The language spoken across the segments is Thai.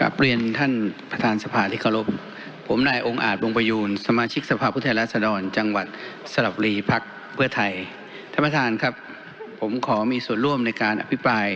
กับเรียนท่านประธานสภาที่เคารพ ผมนายองค์อาจวงประยูน สมาชิกสภาผู้แทนราษฎร จังหวัดสระบุรีพักเพื่อไทย ท่านประธานครับ ผมขอมีส่วนร่วมในการอภิปราย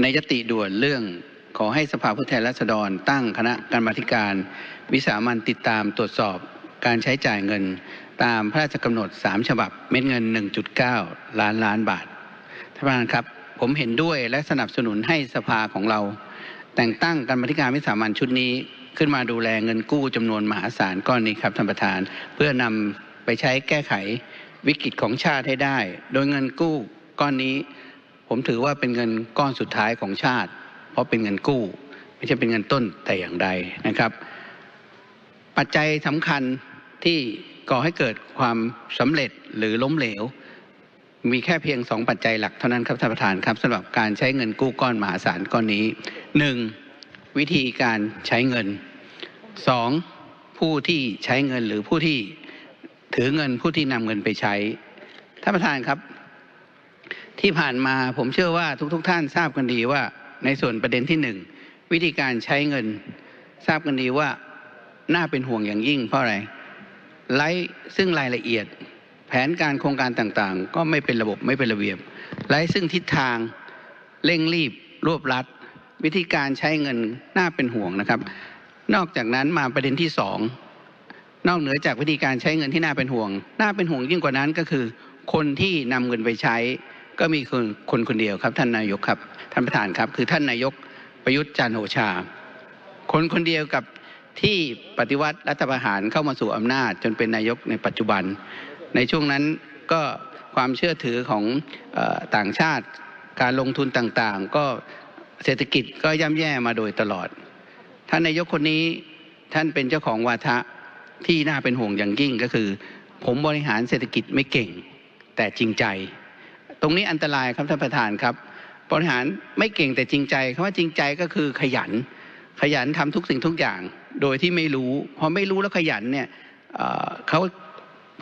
ในยติด่วนเรื่อง ขอให้สภาผู้แทนราษฎร ตั้งคณะกรรมาธิการ วิสามันติดตามตรวจสอบการใช้จ่ายเงิน ตามพระราชกำหนด 3 ฉบับเม็ดเงิน 1.9 ล้านล้านบาท ท่านประธานครับ ผมเห็นด้วยและสนับสนุนให้สภาของเรา แต่งตั้งกรรมธิการวิสามันชุดนี้ขึ้นมาดูแลเงินกู้จำนวนมหาศาลก้อนนี้ครับท่านประธาน เพื่อนำไปใช้แก้ไขวิกฤตของชาติให้ได้ โดยเงินกู้ก้อนนี้ ผมถือว่าเป็นเงินก้อนสุดท้ายของชาติ เพราะเป็นเงินกู้ ไม่ใช่เป็นเงินต้นแต่อย่างใดนะครับ ปัจจัยสำคัญที่ก่อให้เกิดความสำเร็จหรือล้มเหลว มีแค่เพียงสองปัจจัยหลักเท่านั้นครับท่านประธานครับสำหรับการใช้เงินกู้ก้อนมหาศาลก้อนนี้หนึ่งวิธีการใช้เงินสองผู้ที่ใช้เงินหรือผู้ที่ถือเงินผู้ที่นำเงินไปใช้ท่านประธานครับ ที่ผ่านมาผมเชื่อว่าทุกๆทท่านทราบกันดีว่าในส่วนประเด็นที่หนึ่งวิธีการใช้เงิน ทราบกันดีว่าน่าเป็นห่วงอย่างยิ่งเพราะอะไรไร้ซึ่งรายละเอียด แผนการโครงการต่างๆ ก็ไม่เป็นระบบไม่เป็นระเบียบไร้ซึ่งทิศทางเร่งรีบ รวบรัด วิธีการใช้เงินน่าเป็นห่วงนะครับ นอกจากนั้นมาประเด็นที่สองนอกเหนือจากวิธีการใช้เงินที่น่าเป็นห่วง น่าเป็นห่วงยิ่งกว่านั้นก็คือ คนที่นำเงินไปใช้ ก็มีคนคนคนเดียวครับ ท่านนายกครับ ท่านประธานครับ คือท่านนายกประยุทธ์จันทร์โอชา คนคนเดียวกับที่ปฏิวัติรัฐประหารเข้ามาสู่อำนาจ จนเป็นนายกในปัจจุบัน ในช่วงนั้นก็ความเชื่อถือของอต่างชาติการลงทุนต่างๆ ก็เศรษฐกิจก็ย่ำแย่มาโดยตลอด ท่านนายกคนนี้ท่านเป็นเจ้าของวาทะที่น่าเป็นห่วงอย่างยิ่งก็คือ ผมบริหารเศรษฐกิจไม่เก่ง แต่จริงใจ ตรงนี้อันตรายครับท่านประธานครับ บริหารไม่เก่งแต่จริงใจคำว่าจริงใจก็คือขยัน ขยันทำทุกสิ่งทุกอย่าง โดยที่ไม่รู้ พอไม่รู้แล้วขยันเนี่ยเขา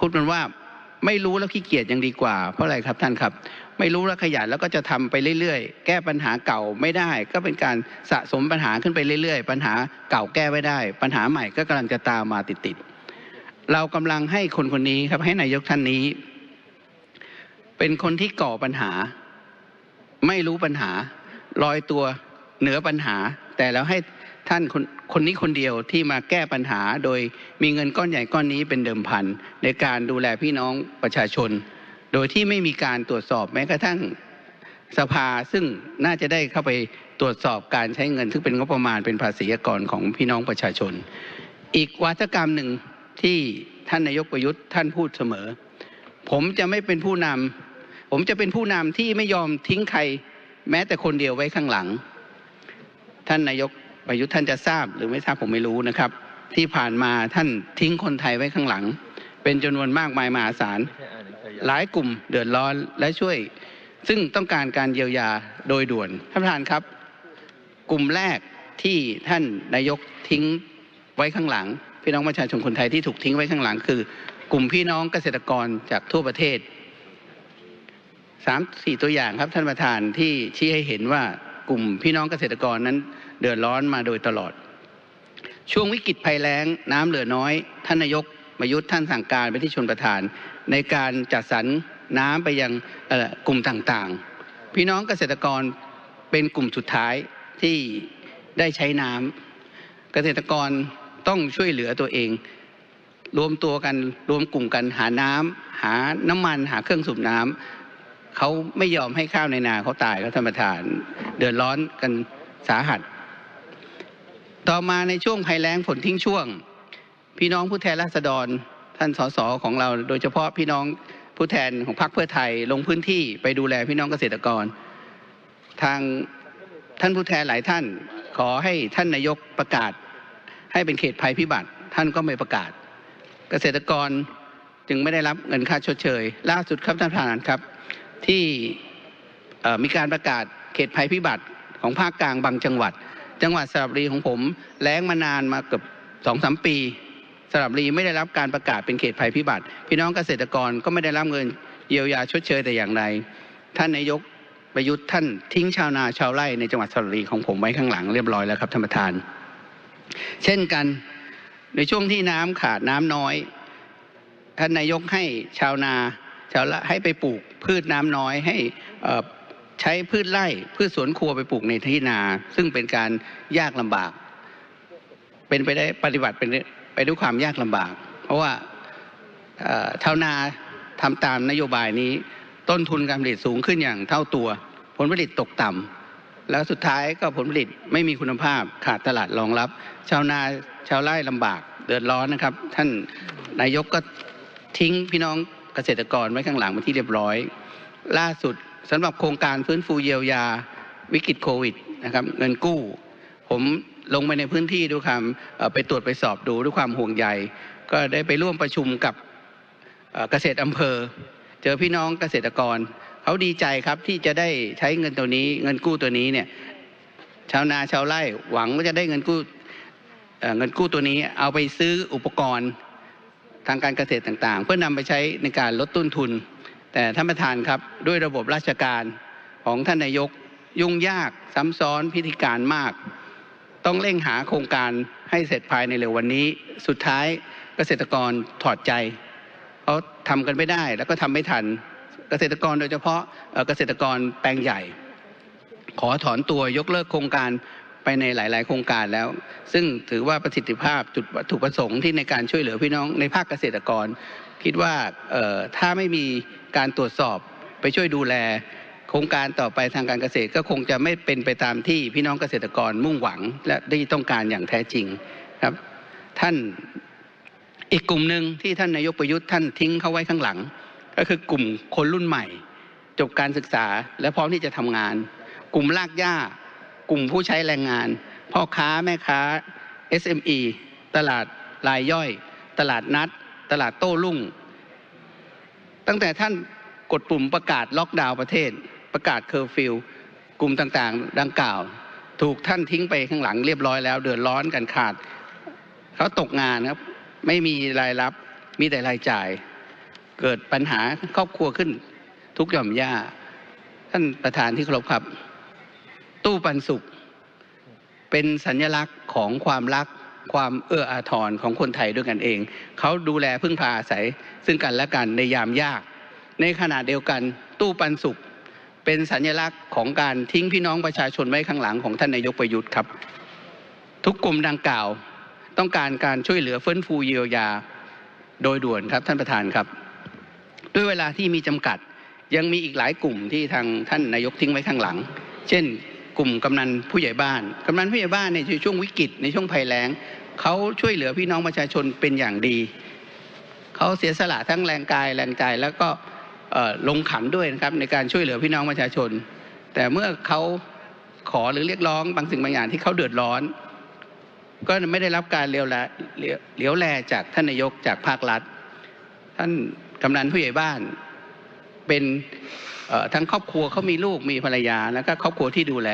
พูดมันว่าไม่รู้แล้วขี้เกียจยังดีกว่า เพราะอะไรครับท่านครับ ไม่รู้แล้วขยันแล้วก็จะทำไปเรื่อยๆ แก้ปัญหาเก่าไม่ได้ ก็เป็นการสะสมปัญหาขึ้นไปเรื่อยๆ ปัญหาเก่าแก้ไม่ได้ ปัญหาใหม่ก็กำลังจะตามมาติดๆเรากำลังให้คนคนนี้ครับให้นายกท่านนี้ เป็นคนที่ก่อปัญหา ไม่รู้ปัญหาลอยตัวเหนือปัญหา แต่แล้วให้ ท่านคนคนนี้คนเดียวที่มาแก้ปัญหาโดยมีเงินก้อนใหญ่ก้อนนี้เป็นเดิมพันในการดูแลพี่น้องประชาชน โดยที่ไม่มีการตรวจสอบแม้กระทั่งสภาซึ่งน่าจะได้เข้าไปตรวจสอบการใช้เงินซึ่งเป็นงบประมาณเป็นภาษีกรของพี่น้องประชาชน อีกวาทกรรมหนึ่งที่ท่านนายกประยุทธ์ท่านพูดเสมอ ผมจะไม่เป็นผู้นำผมจะเป็นผู้นำที่ไม่ยอมทิ้งใคร แม้แต่คนเดียวไว้ข้างหลัง ท่านนายก ประยุทธ์ท่านจะทราบหรือไม่ทราบผมไม่รู้นะครับ ที่ผ่านมาท่านทิ้งคนไทยไว้ข้างหลัง เป็นจำนวนมากมายมหาศาลหลายกลุ่มเดือดร้อนและช่วย ซึ่งต้องการการเยียวยาโดยด่วนท่านประธานครับ กลุ่มแรกที่ท่านนายกทิ้งไว้ข้างหลัง พี่น้องประชาชนคนไทยที่ถูกทิ้งไว้ข้างหลัง คือกลุ่มพี่น้องเกษตรกรจากทั่วประเทศสามสี่ตัวอย่างครับท่านประธานที่ชี้ให้เห็นว่า กลุ่มพี่น้องเกษตรกรนั้นเดือดร้อนมาโดยตลอด ช่วงวิกฤตภัยแล้งน้ำเหลือน้อย ท่านนายกประยุทธ์ท่านสั่งการไปที่ชนประธาน ในการจัดสรรน้ำไปยังกลุ่มต่างๆ พี่น้องเกษตรกรเป็นกลุ่มสุดท้ายที่ได้ใช้น้ำเกษตรกรต้องช่วยเหลือตัวเอง รวมตัวกันรวมกลุ่มกันหาน้ำหาน้ำมันหาเครื่องสูบน้ำ เขาไม่ยอมให้ข้าวในนาเขาตายครับท่านประธาน เดือดร้อนกันสาหัส ต่อมาในช่วงภัยแล้งฝนทิ้งช่วง พี่น้องผู้แทนราษฎรท่านสสของเรา โดยเฉพาะพี่น้องผู้แทนของพรรคเพื่อไทยลงพื้นที่ไปดูแลพี่น้องเกษตรกร ทางท่านผู้แทนหลายท่านขอให้ท่านนายกประกาศ ให้เป็นเขตภัยพิบัติ ท่านก็ไม่ประกาศ เกษตรกรจึงไม่ได้รับเงินค่าชดเชย ล่าสุดครับท่านประธานครับ ที่มีการประกาศเขตภัยพิบัติของภาคกลางบางจังหวัด จังหวัดสระบุรีของผมแล้งมานานมาเกือบสองสามปีสระบุรีไม่ได้รับการประกาศเป็นเขตภัยพิบัติ พี่น้องเกษตรกรก็ไม่ได้รับเงินเยียวยาชดเชยแต่อย่างใดท่านนายกประยุทธ์ท่านทิ้งชาวนาชาวไร่ในจังหวัดสระบุรีของผมไว้ข้างหลังเรียบร้อยแล้วครับท่านประธาน เช่นกันในช่วงที่น้ำขาดน้ำน้อย ท่านนายกให้ชาวนา วละให้ไปปลูกพืชน้ำน้อยให้ใช้พืชไร่พืชสวนครัวไปปลูกในที่นา ซึ่งเป็นการยากลำบาก เป็นไปได้ปฏิบัติเป็นไปด้วยความยากลำบาก เพราะว่าชาวนาทำตามนโยบายนี้ ต้นทุนการผลิตสูงขึ้นอย่างเท่าตัว ผลผลิตตกต่ำแล้วสุดท้ายก็ผลผลิตไม่มีคุณภาพขาดตลาดรองรับ ชาวนาชาวไร่ลำบากเดือดร้อนนะครับ ท่านนายกก็ทิ้งพี่น้อง เกษตรกรไว้ข้างหลังเป็นที่เรียบร้อย ล่าสุดสำหรับโครงการฟื้นฟูเยียวยาวิกฤตโควิดนะครับเงินกู้ ผมลงไปในพื้นที่ด้วยความไปตรวจไปสอบดูด้วยความห่วงใยก็ได้ไปร่วมประชุมกับเกษตรอำเภอ เจอพี่น้องเกษตรกรเขาดีใจครับที่จะได้ใช้เงินตัวนี้เงินกู้ตัวนี้เนี่ยชาวนาชาวไร่หวังว่าจะได้เงินกู้เงินกู้ตัวนี้เอาไปซื้ออุปกรณ์ ทางการเกษตรต่างๆ เพื่อนำไปใช้ในการลดต้นทุน แต่ท่านประธานครับด้วยระบบราชการของท่านนายกยุ่งยากซ้ำซ้อนพิธีการมาก ต้องเร่งหาโครงการให้เสร็จภายในเร็ววันนี้ สุดท้ายเกษตรกรถอดใจเขาทำกันไม่ได้แล้วก็ทำไม่ทัน เกษตรกรโดยเฉพาะเออเกษตรกรแปลงใหญ่ ขอถอนตัวยกเลิกโครงการ ไปในหลาย ๆ โครงการแล้ว ซึ่งถือว่าประสิทธิภาพจุดวัตถุประสงค์ที่ในการช่วยเหลือพี่น้องในภาคเกษตรกร คิดว่าถ้าไม่มีการตรวจสอบไปช่วยดูแล โครงการต่อไปทางการเกษตรก็คงจะไม่เป็นไปตามที่พี่น้องเกษตรกรมุ่งหวังและได้ต้องการอย่างแท้จริงครับ ท่านอีกกลุ่มหนึ่งที่ท่านนายกประยุทธ์ท่านทิ้งเขาไว้ข้างหลัง ก็คือกลุ่มคนรุ่นใหม่ จบการศึกษาและพร้อมที่จะทำงาน กลุ่มลากย่า กลุ่มผู้ใช้แรงงาน พ่อค้าแม่ค้า SME ตลาดรายย่อย ตลาดนัด ตลาดโต้รุ่ง ตั้งแต่ท่านกดปุ่มประกาศล็อกดาวน์ประเทศ ประกาศเคอร์ฟิวกลุ่มต่างๆ ดังกล่าว ถูกท่านทิ้งไปข้างหลังเรียบร้อยแล้วเดือดร้อนกันขาด เขาตกงานครับ ไม่มีรายรับมีแต่รายจ่าย เกิดปัญหาครอบครัวขึ้นทุกหย่อมย่า ท่านประธานที่เคารพครับ ตู้ปันสุข เป็นสัญลักษณ์ของความรักความเอื้ออาทรของคนไทยด้วยกันเอง เขาดูแลพึ่งพาอาศัย ซึ่งกันและกันในยามยาก ในขณะเดียวกันตู้ปันสุข เป็นสัญลักษณ์ของการทิ้งพี่น้องประชาชนไว้ข้างหลังของท่านนายกประยุทธ์ครับ ทุกกลุ่มดังกล่าว ต้องการการช่วยเหลือฟื้นฟูเยียวยาโดยด่วนครับท่านประธานครับ ด้วยเวลาที่มีจำกัดยังมีอีกหลายกลุ่มที่ทางท่านนายกทิ้งไว้ข้างหลัง เช่น กลุ่มกำนันผู้ใหญ่บ้าน กำนันผู้ใหญ่บ้านในช่วงวิกฤตในช่วงภัยแล้งเขาช่วยเหลือพี่น้องประชาชนเป็นอย่างดี เขาเสียสละทั้งแรงกายแรงใจแล้วก็ลงขันด้วยนะครับในการช่วยเหลือพี่น้องประชาชน แต่เมื่อเขาขอหรือเรียกร้องบางสิ่งบางอย่างที่เขาเดือดร้อน ก็ไม่ได้รับการเลี้ยวแลเลี้ยวเลี้ยวแลจากท่านนายกจากภาครัฐ ท่านกำนันผู้ใหญ่บ้าน เป็นทั้งครอบครัวเขามีลูกมีภรรยา แล้วก็ครอบครัวที่ดูแล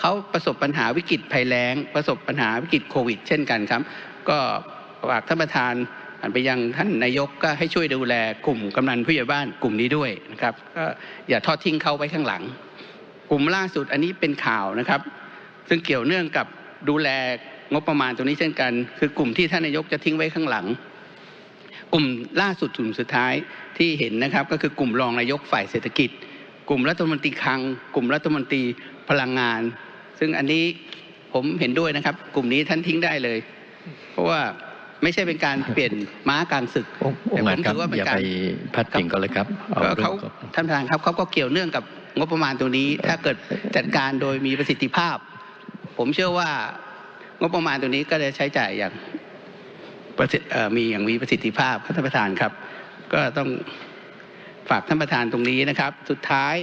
เขาประสบปัญหาวิกฤตภัยแล้ง ประสบปัญหาวิกฤตโควิด เช่นกันครับ ก็ฝากท่านประธานอันไปยังท่านนายกก็ให้ช่วยดูแลกลุ่มกำนันผู้ใหญ่บ้านกลุ่มนี้ด้วยนะครับก็อย่าทอดทิ้งเขาไว้ข้างหลัง กลุ่มล่าสุดอันนี้เป็นข่าวนะครับ ซึ่งเกี่ยวเนื่องกับดูแลงบประมาณตรงนี้เช่นกัน คือกลุ่มที่ท่านนายกจะทิ้งไว้ข้างหลัง กลุ่มล่าสุดกลุ่มสุดท้ายที่เห็นนะครับ ก็คือกลุ่มรองนายกฝ่ายเศรษฐกิจ กลุ่มรัฐมนตรีคลัง กลุ่มรัฐมนตรีพลังงาน ซึ่งอันนี้ผมเห็นด้วยนะครับ กลุ่มนี้ท่านทิ้งได้เลย เพราะว่าไม่ใช่เป็นการเปลี่ยนม้ากลางศึกองค์องค์อาจครับอย่าไปพัดพิงก็เลยครับเอาก็เรื่อเขางก่อนท่านประธานครับเขาก็เกี่ยวเนื่องกับงบประมาณตรงนี้ ถ้าเกิดจัดการโดยมีประสิทธิภาพ ผมเชื่อว่างบประมาณตรงนี้ก็จะใช้จ่ายอย่าง มีอย่างมีประสิทธิภาพครับท่านประธานครับ ก็ต้องฝากท่านประธานตรงนี้นะครับ สุดท้าย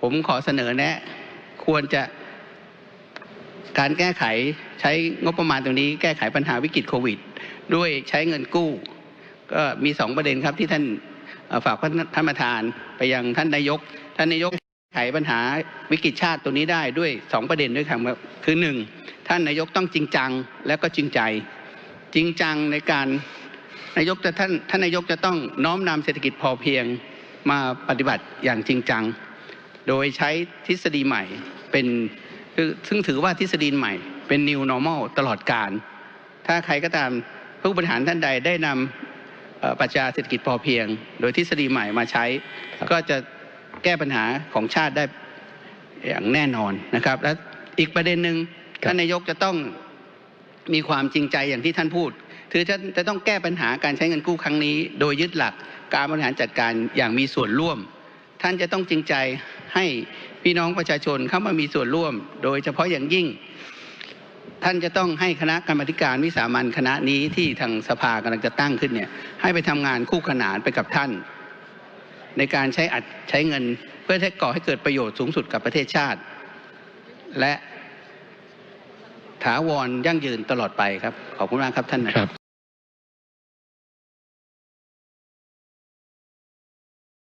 ผมขอเสนอแนะ ควรจะการแก้ไขใช้งบประมาณตรงนี้แก้ไขปัญหาวิกฤตโควิด ด้วยใช้เงินกู้ ก็มีสองประเด็นครับที่ท่านฝากท่านประธานไปยังท่านนายก ท่านนายกไขปัญหาวิกฤตชาติตัวนี้ได้ด้วยสองประเด็นด้วยครับคือหนึ่งท่านนายกต้องจริงจังและก็จริงใจ จริงจังในการนายกจะท่านท่านนายกจะต้องน้อมนำเศรษฐกิจพอเพียงมาปฏิบัติอย่างจริงจัง โดยใช้ทฤษฎีใหม่เป็นคือซึ่งถือว่าทฤษฎีใหม่เป็น new normal ตลอดการ ถ้าใครก็ตามผู้บริหารท่านใดได้นำเอ่อปรัชญาเศรษฐกิจพอเพียง โดยทฤษฎีใหม่มาใช้ ก็จะแก้ปัญหาของชาติได้อย่างแน่นอนนะครับ และอีกประเด็นหนึ่งครับท่านนายกจะต้อง มีความจริงใจอย่างที่ท่านพูดคือท่านจะต้องแก้ปัญหาการใช้เงินกู้ครั้งนี้ โดยยึดหลักการบริหารจัดการอย่างมีส่วนร่วม ท่านจะต้องจริงใจให้พี่น้องประชาชนเข้ามามีส่วนร่วม โดยเฉพาะอย่างยิ่ง ท่านจะต้องให้คณะกรรมการวิสามันคณะนี้ที่ทางสภากำลังจะตั้งขึ้นเนี่ยให้ไปทำงานคู่ขนานไปกับท่าน ในการใช้อัดใช้เงิน เพื่อให้ก่อให้เกิดประโยชน์สูงสุดกับประเทศชาติ และ ถาวรยั่งยืนตลอดไปครับขอบคุณมากครับท่านนะครับ